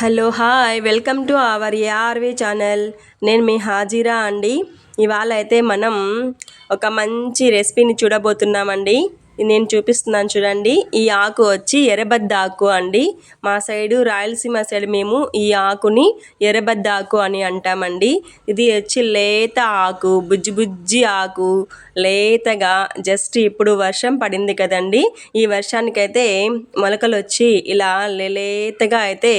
Hello hi. Welcome to our ARV channel. నేను మీ హాజీరా అండి. ఇవాళ అయితే మనం ఒక మంచి రెసిపీని చూడబోతున్నామండి. నేను చూపిస్తున్నాను చూడండి. ఈ ఆకు వచ్చి ఎర్రబద్ద ఆకు అండి. మా సైడు రాయలసీమ సైడ్ మేము ఈ ఆకుని ఎర్రబద్ద ఆకు అని అంటామండి. ఇది వచ్చి లేత ఆకు బుజ్జి బుజ్జి ఆకు లేతగా జస్ట్ ఇప్పుడు వర్షం పడింది కదండి. ఈ వర్షానికైతే మొలకలు వచ్చి ఇలా లేతగా అయితే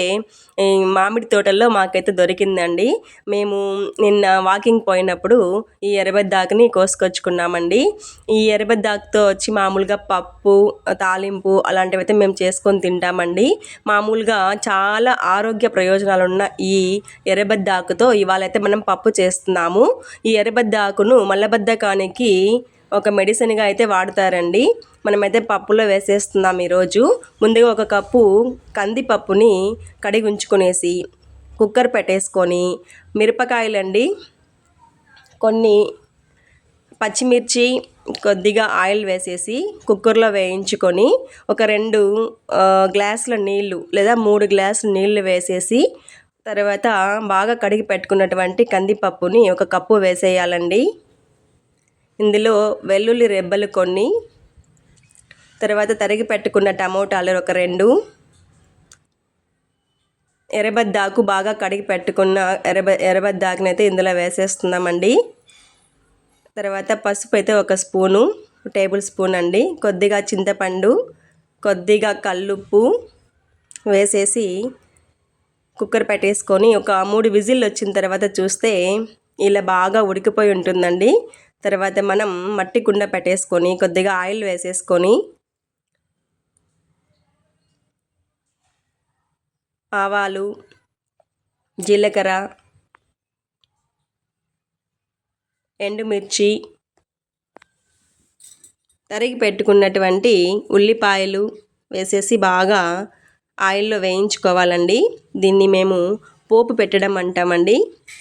మామిడి తోటల్లో మాకైతే దొరికిందండి. మేము నిన్న వాకింగ్ పోయినప్పుడు ఈ ఎర్రబద్దాకుని కోసుకొచ్చుకున్నామండి. ఈ ఎర్రబద్దాకుతో వచ్చి మామూలుగా పప్పు తాలింపు అలాంటివి అయితే మేము చేసుకొని తింటామండి. మామూలుగా చాలా ఆరోగ్య ప్రయోజనాలు ఉన్న ఈ ఎర్రబద్దాకుతో ఇవాళైతే మనం పప్పు చేస్తున్నాము. ఈ ఎర్రబద్దాకును మల్లబద్దకానికి ఒక మెడిసిన్గా అయితే వాడతారండి. మనమైతే పప్పులో వేసేస్తున్నాం ఈరోజు. ముందుగా ఒక కప్పు కందిపప్పుని కడిగి ఉంచుకునేసి కుక్కర్ పెట్టేసుకొని మిరపకాయలండి కొన్ని పచ్చిమిర్చి కొద్దిగా ఆయిల్ వేసేసి కుక్కర్లో వేయించుకొని ఒక రెండు గ్లాసుల నీళ్ళు లేదా మూడు గ్లాసులు నీళ్ళు వేసేసి తర్వాత బాగా కడిగి పెట్టుకున్నటువంటి కందిపప్పుని ఒక కప్పు వేసేయాలండి. ఇందులో వెల్లుల్లి రెబ్బలు కొన్ని తర్వాత తరిగి పెట్టుకున్న టమోటాలు ఒక రెండు ఎర్రబద్దాకు బాగా కడిగి పెట్టుకున్న ఎర్రబ ఎర్రబద్దాకునైతే ఇందులో వేసేస్తున్నామండి. తర్వాత పసుపు అయితే ఒక స్పూను టేబుల్ స్పూన్ అండి. కొద్దిగా చింతపండు కొద్దిగా కల్లుప్పు వేసేసి కుక్కర్ పెట్టేసుకొని ఒక మూడు విజిల్ వచ్చిన తర్వాత చూస్తే ఇలా బాగా ఉడికిపోయి ఉంటుందండి. తర్వాత మనం మట్టి కుండ పెట్టేసుకొని కొద్దిగా ఆయిల్ వేసేసుకొని ఆవాలు జీలకర్ర ఎండుమిర్చి తరిగి పెట్టుకున్నటువంటి ఉల్లిపాయలు వేసేసి బాగా ఆయిల్లో వేయించుకోవాలండి. దీన్ని మేము పోపు పెట్టడం అంటామండి.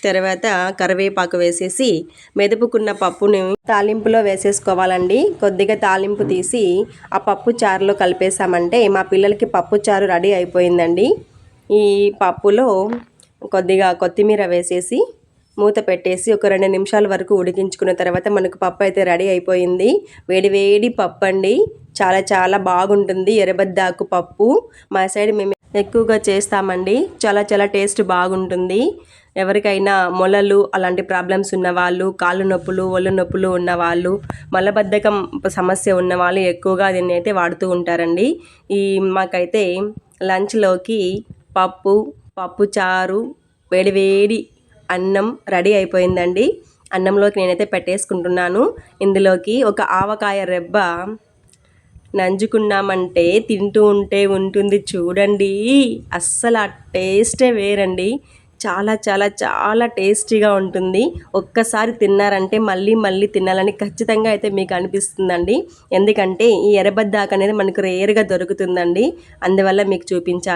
తర్వాత కరివేపాకు వేసేసి మెదుపుకున్న పప్పుని తాలింపులో వేసేసుకోవాలండి. కొద్దిగా తాలింపు తీసి ఆ పప్పు చారులో కలిపేసామంటే మా పిల్లలకి పప్పు చారు రెడీ అయిపోయిందండి. ఈ పప్పులో కొద్దిగా కొత్తిమీర వేసేసి మూత పెట్టేసి ఒక రెండు నిమిషాల వరకు ఉడికించుకున్న తర్వాత మనకు పప్పు అయితే రెడీ అయిపోయింది. వేడివేడి పప్పు అండి. చాలా చాలా బాగుంటుంది ఎర్రబద్దాకు పప్పు. మా సైడ్ మేము ఎక్కువగా చేస్తామండి. చాలా చాలా టేస్ట్ బాగుంటుంది. ఎవరికైనా మొలలు అలాంటి ప్రాబ్లమ్స్ ఉన్నవాళ్ళు కాళ్ళు నొప్పులు ఒళ్ళు నొప్పులు ఉన్నవాళ్ళు మలబద్ధకం సమస్య ఉన్నవాళ్ళు ఎక్కువగా దీన్ని అయితే వాడుతూ ఉంటారండి. ఈ మాకైతే లంచ్లోకి పప్పు పప్పు చారు వేడివేడి అన్నం రెడీ అయిపోయిందండి. అన్నంలోకి నేనైతే పెట్టేసుకుంటున్నాను. ఇందులోకి ఒక ఆవకాయ రెబ్బ నంజుకున్నామంటే తింటూ ఉంటే ఉంటుంది చూడండి. అస్సలు ఆ టేస్టే వేరండి. చాలా చాలా చాలా టేస్టీగా ఉంటుంది. ఒక్కసారి తిన్నారంటే మళ్ళీ మళ్ళీ తినాలని ఖచ్చితంగా అయితే మీకు అనిపిస్తుందండి. ఎందుకంటే ఈ ఎర్రబద్దాక అనేది మనకు రేరుగా దొరుకుతుందండి. అందువల్ల మీకు చూపించాను